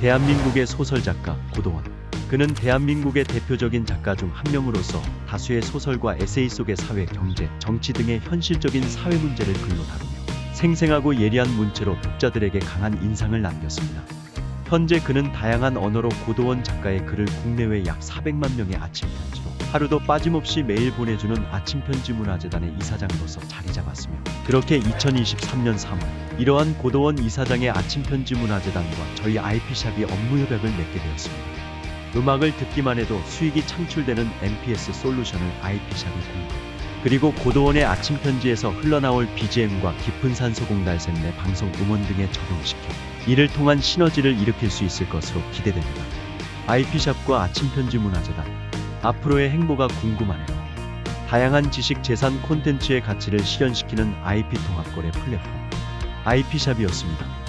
대한민국의 소설 작가 고도원. 그는 대한민국의 대표적인 작가 중 한 명으로서 다수의 소설과 에세이 속의 사회, 경제, 정치 등의 현실적인 사회 문제를 글로 다루며 생생하고 예리한 문체로 독자들에게 강한 인상을 남겼습니다. 현재 그는 다양한 언어로 고도원 작가의 글을 국내외 약 400만 명의 아침 편지로 하루도 빠짐없이 매일 보내주는 아침 편지 문화재단의 이사장으로서 자리 잡았으며 그렇게 2023년 3월 이러한 고도원 이사장의 아침 편지 문화재단과 저희 IP샵이 업무 협약을 맺게 되었습니다. 음악을 듣기만 해도 수익이 창출되는 MPS 솔루션을 IP샵이 공급. 그리고 고도원의 아침 편지에서 흘러나올 BGM과 깊은 산소 공달샘 내 방송 음원 등에 적용시켜 이를 통한 시너지를 일으킬 수 있을 것으로 기대됩니다. IP샵과 아침 편지 문화재단 앞으로의 행보가 궁금하네요. 다양한 지식 재산 콘텐츠의 가치를 실현시키는 IP 통합거래 플랫폼 IP샵이었습니다.